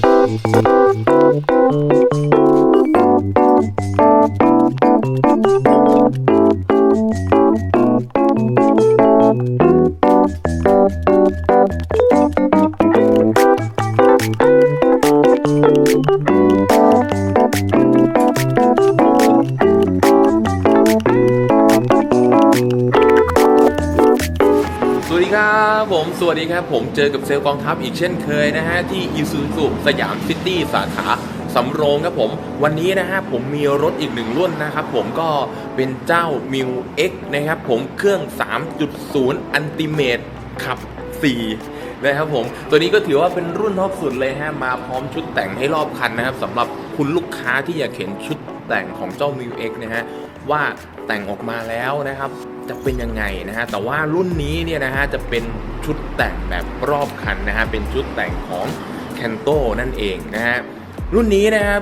Thank you. ผมสวัสดีครับ ผมเจอกับเซลล์กองทัพอีกเช่นเคยนะฮะ ที่อีซูซูสยามซิตี้สาขาสำโรงครับผม วันนี้นะฮะผมมีรถอีกหนึ่งรุ่นนะครับผมก็เป็นเจ้า m ิว X นะครับผมเครื่อง 3.0 Ultimate ขับ 4 นะครับผม ตัวนี้ก็ถือว่าเป็นรุ่นท็อปสุดเลยฮะ มาพร้อมชุดแต่งให้รอบคันนะครับสำหรับคุณลูกค้าที่อยากเห็นชุดแต่งของเจ้า m ิว X นะฮะว่าแต่งออกมาแล้วนะครับ จะเป็นยังไงนะฮะแต่ว่ารุ่นนี้เนี่ยนะฮะจะเป็นชุดแต่งแบบรอบคันนะฮะเป็นชุดแต่งของ c a n t o นั่นเองนะฮะรุ่นนี้นะครับ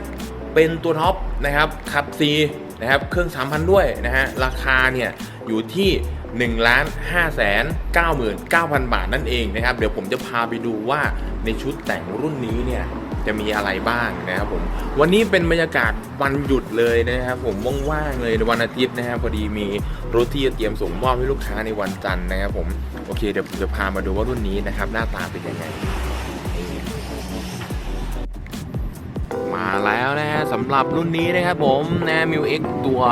เป็นตัวท็อปนะครับขับ C นะครับเครื่อง3,000ด้วยนะฮะราคาเนี่ยอยู่ที่1ล้าน5แสน99,000บาทนั่นเองนะครับ เดี๋ยวผมจะพาไปดูว่าในชุดแต่งรุ่นนี้เนี่ย จะมีอะไรบ้างนะครับผมวันนี้เป็นบรรยากาศวันหยุดเลยนะครับผมว่างๆเลยวันอาทิตย์นะครับพอดีมีรถที่จะเตรียมส่งมอบให้ลูกค้าในวันจันทร์นะครับผมโอเคเดี๋ยวผมจะพามาดูว่ารุ่นนี้นะครับหน้าตาเป็นยังไงมาแล้วนะฮะสำหรับรุ่นนี้นะครับผมนะมิวเอ็กตัว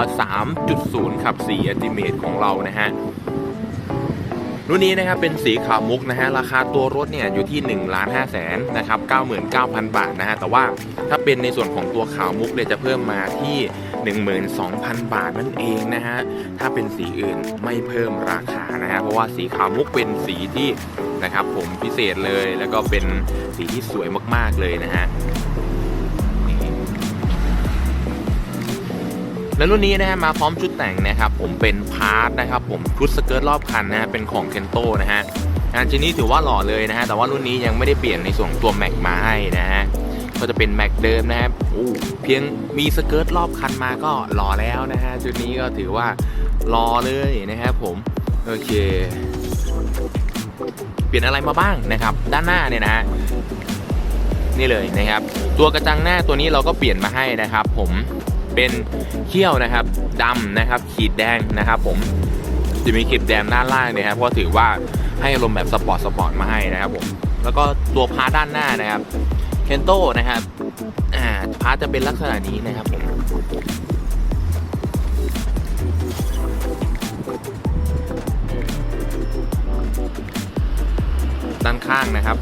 3.0 ขับ4 Ultimate ของเรานะฮะ รุ่นนี้นะครับเป็นสีขาวมุกนะฮะราคาตัวรถเนี่ยอยู่ที่1นึ่งล้านห้าแสนนะครับเก้าหมื่นเก้าพันบาทนะฮะแต่ว่าถ้าเป็นในส่วนของตัวขาวมุกเนี่ยจะเพิ่มมาที่ 12,000 บาทนั่นเองนะฮะถ้าเป็นสีอื่นไม่เพิ่มราคานะฮะเพราะว่าสีขาวมุกเป็นสีที่นะครับผมพิเศษเลยแล้วก็เป็นสีที่สวยมากๆเลยนะฮะ แล้วรุ่นนี้นะฮะมาพร้อมชุดแต่งนะครับผมเป็นพาร์ทนะครับผมชุดสเกิร์ตรอบคันนะฮะเป็นของเคนโตนะฮะงานชิ้นนี้ถือว่าหล่อเลยนะฮะแต่ว่ารุ่นนี้ยังไม่ได้เปลี่ยนในส่วนของตัวแม็กมาให้นะฮะก็จะเป็นแม็กเดิมนะครับอู้เพียงมีสเกิร์ตรอบคันมาก็หล่อแล้วนะฮะชุดนี้ก็ถือว่าหล่อเลยนะครับผมโอเค เปลี่ยนอะไรมาบ้างนะครับ ด้านหน้าเนี่ยนะฮะนี่เลยนะครับ ตัวกระจังหน้าตัวนี้เราก็เปลี่ยนมาให้นะครับ ผม เป็นเขี้ยวนะครับดำนะครับ ขีดแดงนะครับผมจะมีขีดแดงด้านล่างนะครับเพราะถือว่าให้อารมณ์แบบสปอร์ตสปอร์ตมาให้นะครับผมแล้วก็ตัวพาร์ด้านหน้านะครับเคนโตนะครับอ่าพาร์ทจะเป็นลักษณะนี้นะครับผมด้านข้างนะครับ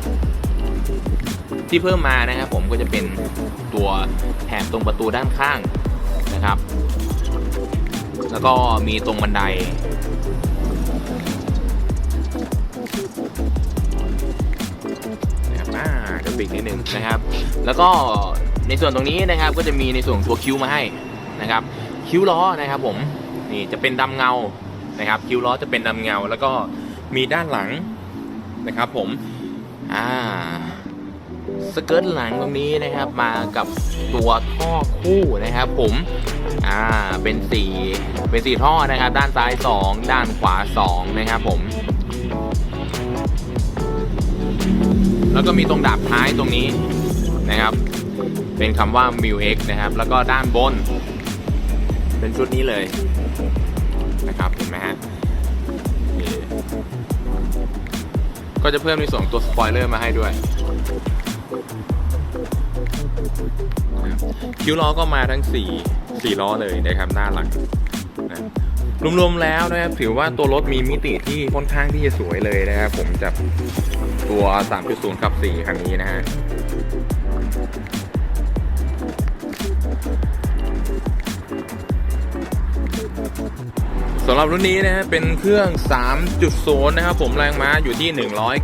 ที่เพิ่มมานะครับผมก็จะเป็นตัวแถบตรงประตูด้านข้าง นะครับ แล้วก็มีตรงบันได นะครับอ่ากระปิกนิดนึงนะครับ แล้วก็ในส่วนตรงนี้นะครับก็จะมีในส่วนตัวคิ้วมาให้นะครับ คิ้วล้อนะครับผมนี่จะเป็นดำเงานะครับ คิ้วล้อจะเป็นดำเงา แล้วก็มีด้านหลังนะครับ ผมอ่า สเกิร์ตหลังตรงนี้นะครับมากับตัวท่อคู่นะครับผมอ่าเป็นสีเป็นสีท่อนะครับ ด้านซ้าย 2 ด้านขวา 2 นะครับผม แล้วก็มีตรงดาบท้ายตรงนี้นะครับ เป็นคำว่า m i l X นะครับ แล้วก็ด้านบน เป็นชุดนี้เลยนะครับเห็นไหมฮะก็จะเพิ่มในส่วนของตัวสปอยเลอร์มาให้ด้วย คิ้วล้อก็มาทั้ง4 4ล้อเลยนะครับหน้าหลังนะรวมๆแล้วนะครับถือว่าตัวรถมีมิติที่ค่อนข้างที่จะสวยเลยนะครับผมจากตัว 3.0ขับ 4 คันนี้นะฮะสำหรับรุ่นนี้นะฮะเป็นเครื่อง 3.0 นะครับผมแรงม้าอยู่ที่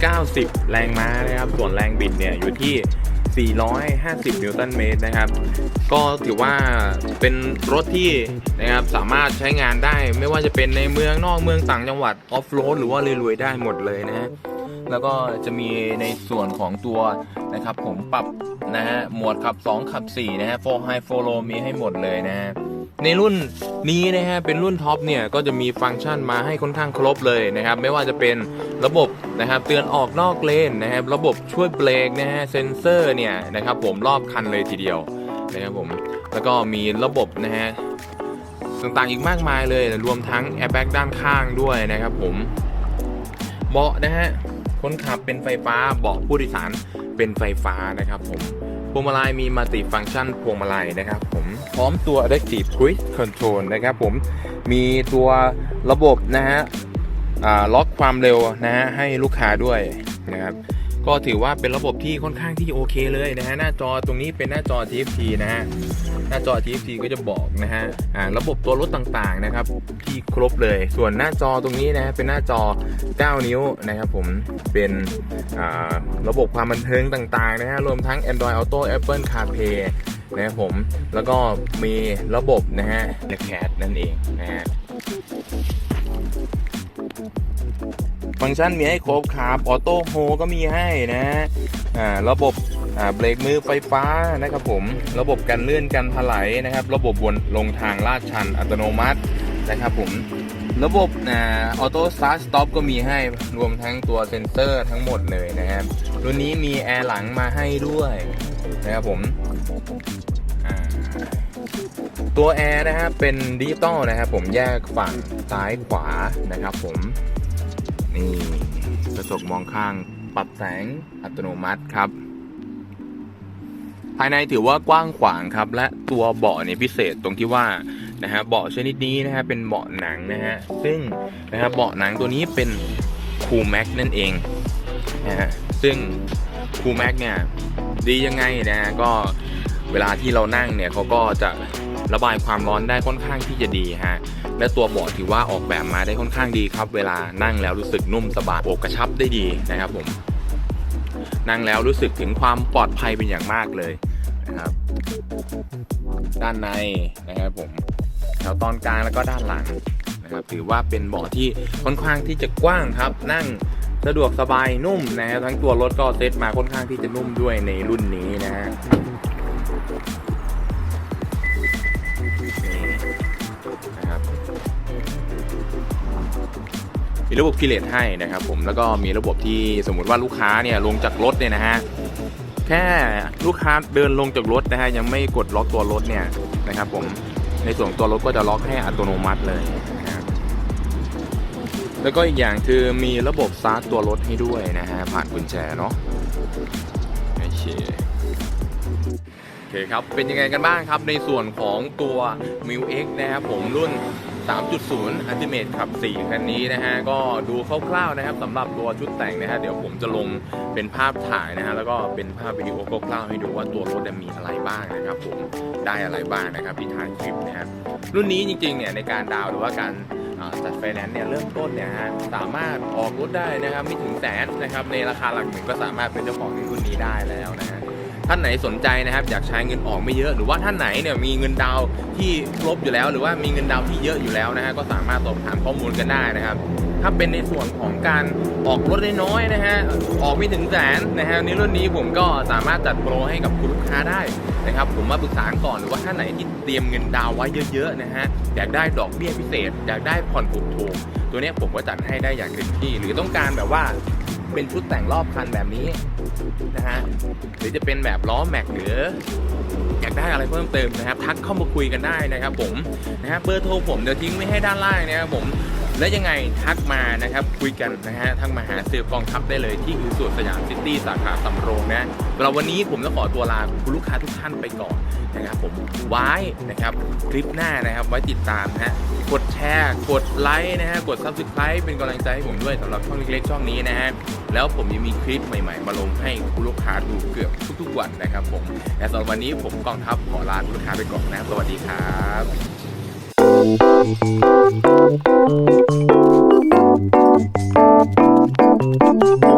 190 แรงม้านะครับส่วนแรงบิดเนี่ยอยู่ที่ 450 นิวตันเมตรนะครับ ก็ถือว่าเป็นรถที่นะครับสามารถใช้งานได้ ไม่ว่าจะเป็นในเมืองนอกเมืองต่างจังหวัดออฟโรดหรือว่าลุยๆได้หมดเลยนะฮะแล้วก็จะมีในส่วนของตัวนะครับผมปรับนะฮะหมวดขับ 2 ขับ 4 นะฮะ for high for low มีให้หมดเลยนะฮะ ในรุ่นนี้นะฮะเป็นรุ่นท็อปเนี่ยก็จะมีฟังก์ชันมาให้ค่อนข้างครบเลยนะครับไม่ว่าจะเป็นระบบนะครับเตือนออกนอกเลนนะครับระบบช่วยเบรกนะฮะเซนเซอร์เนี่ยนะครับผมรอบคันเลยทีเดียวนะครับผมแล้วก็มีระบบนะฮะต่างๆอีกมากมายเลยรวมทั้งแอร์แบ็กด้านข้างด้วยนะครับผมเบาะนะฮะคนขับเป็นไฟฟ้าเบาะผู้โดยสารเป็นไฟฟ้านะครับผม พวงมาลัยมีมัลติฟังก์ชันพวงมาลัยนะครับผมพร้อมตัว Adaptive Cruise Control นะครับผมมีตัวระบบนะฮะล็อกความเร็วนะฮะให้ลูกค้าด้วยนะครับก็ถือว่าเป็นระบบที่ค่อนข้างที่โอเคเลยนะฮะหน้าจอตรงนี้เป็นหน้าจอ TFT นะฮะ หน้าจอ TFT ก็จะบอกนะฮะอ่าระบบตัวรถต่างๆนะครับที่ครบเลย ส่วนหน้าจอตรงนี้นะฮะเป็นหน้าจอ 9 นิ้วนะครับผมเป็นอ่าระบบความบันเทิงต่างๆนะฮะรวมทั้ง Android Auto Apple CarPlay นะครับผมแล้วก็มีระบบนะฮะ Cat นั่นเองนะฮะ ฟังก์ชันมีให้ครบครับออโต้โฮก็มีให้นะะอ่าระบบอ่าเบรกมือไฟฟ้านะครับผม ระบบกันเลื่อนกันถลายนะครับ ระบบบนลงทางลาดชันอัตโนมัตินะครับผมระบบอ่าออโต้สตาร์ทสต็อปก็มีให้รวมทั้งตัวเซ็นเซอร์ทั้งหมดเลยนะครับรุ่นนี้มีแอร์หลังมาให้ด้วยนะครับผมตัวแอร์นะครับเป็นดิจิตอลนะครับผมแยกฝั่งซ้ายขวานะครับผม นี่กระจกมองข้างปรับแสงอัตโนมัติครับ ภายในถือว่ากว้างขวางครับ และตัวเบาะเนี่ยพิเศษตรงที่ว่านะฮะเบาะชนิดนี้นะฮะเป็นเบาะหนังนะฮะซึ่งนะฮะเบาะหนังตัวนี้เป็นคูแม็กนั่นเองนะฮะซึ่งคูแม็กเนี่ยดียังไงนะฮะก็เวลาที่เรานั่งเนี่ยเขาก็จะ ระบายความร้อนได้ค่อนข้างที่จะดีฮะและตัวเบาะถือว่าออกแบบมาได้ค่อนข้างดีครับ เวลานั่งแล้วรู้สึกนุ่มสบายอกกระชับได้ดีนะครับผมนั่งแล้วรู้สึกถึงความปลอดภัยเป็นอย่างมากเลยนะครับ ด้านในนะครับผมแถวตอนกลางแล้วก็ด้านหลังนะครับถือว่าเป็นเบาะที่ค่อนข้างที่จะกว้างครับ นั่งสะดวกสบายนุ่มนะฮะทั้งตัวรถก็เซตมาค่อนข้างที่จะนุ่มด้วยในรุ่นนี้นะฮะ มีระบบคีเลตให้นะครับผมแล้วก็มีระบบที่สมมุติว่าลูกค้าเนี่ยลงจากรถเนี่ยนะฮะแค่ลูกค้าเดินลงจากรถนะฮะยังไม่กดล็อกตัวรถเนี่ยนะครับผมในส่วนตัวรถก็จะล็อกให้อัตโนมัติเลยนะครับแล้วก็อีกอย่างคือมีระบบซาร์ตตัวรถให้ด้วยนะฮะผ่านกุญแจเนาะโอเคโอเคครับเป็นยังไงกันบ้างครับในส่วนของตัว m i l X นะครับผมรุ่น 3.0 Ultimate ขับ 4 คันนี้นะฮะ ก็ดูคร่าวๆนะครับสำหรับตัวชุดแต่งนะฮะ เดี๋ยวผมจะลงเป็นภาพถ่ายนะฮะ แล้วก็เป็นภาพวิดีโอคร่าวๆให้ดูว่าตัวรถมีอะไรบ้างนะครับผม ได้อะไรบ้างนะครับที่ท้ายคลิปนะฮะ รุ่นนี้จริงๆ เนี่ยในการดาวหรือว่าการจัดไฟแนนซ์เนี่ยเริ่มต้นเนี่ยฮะสามารถออกรถได้นะครับไม่ถึงแสนนะครับในราคาหลักหมื่นก็สามารถเป็นเจ้าของในรุ่นนี้ได้แล้วนะฮะ ท่านไหนสนใจนะครับอยากใช้เงินออกไม่เยอะหรือว่าท่านไหนเนี่ยมีเงินดาวที่ครบอยู่แล้ว หรือว่ามีเงินดาวที่เยอะอยู่แล้วนะฮะก็สามารถสอบถามข้อมูลกันได้นะครับ ถ้าเป็นในส่วนของการออกรถน้อยๆนะฮะออกไม่ถึงแสนนะฮะในรุ่นนี้ผมก็สามารถจัดโปรให้กับคุณลูกค้าได้นะครับผมมาปรึกษาก่อนหรือว่าท่านไหนที่เตรียมเงินดาวไว้เยอะๆนะฮะอยากได้ดอกเบี้ยพิเศษอยากได้ผ่อนถูกๆตัวนี้ผมก็จัดให้ได้อย่างเต็มที่ หรือต้องการแบบว่า เป็นชุดแต่งรอบคันแบบนี้นะฮะหรือจะเป็นแบบล้อแม็กหรืออยากได้อะไรเพิ่มเติมนะครับ ทักเข้ามาคุยกันได้นะครับผมนะฮะเบอร์โทรผมเดี๋ยวทิ้งไว้ให้ด้านล่างนะครับผม และยังไงทักมานะครับคุยกันนะฮะทักมาหาเซลล์กองทัพได้เลยที่คือิสุสยามซิตี้สาขาสำโรงนะเราวันนี้ผมจะขอตัวลาคุณลูกค้าทุกท่านไปก่อนนะครับผมไว้นะครับคลิปหน้านะครับไว้ติดตามนะฮะกดแชร์กดไลค์นะฮะกด subscribe เป็นกำลังใจให้ผมด้วยสำหรับช่องเล็กๆช่องนี้นะฮะแล้วผมยังมีคลิปใหม่ๆ มาลงให้คุณลูกค้าดูเกือบทุกๆวันนะครับผมและสำหรับวันนี้ผมกองทัพขอลาคุณลูกค้าไปก่อนนะครับสวัสดีครับ Thank you.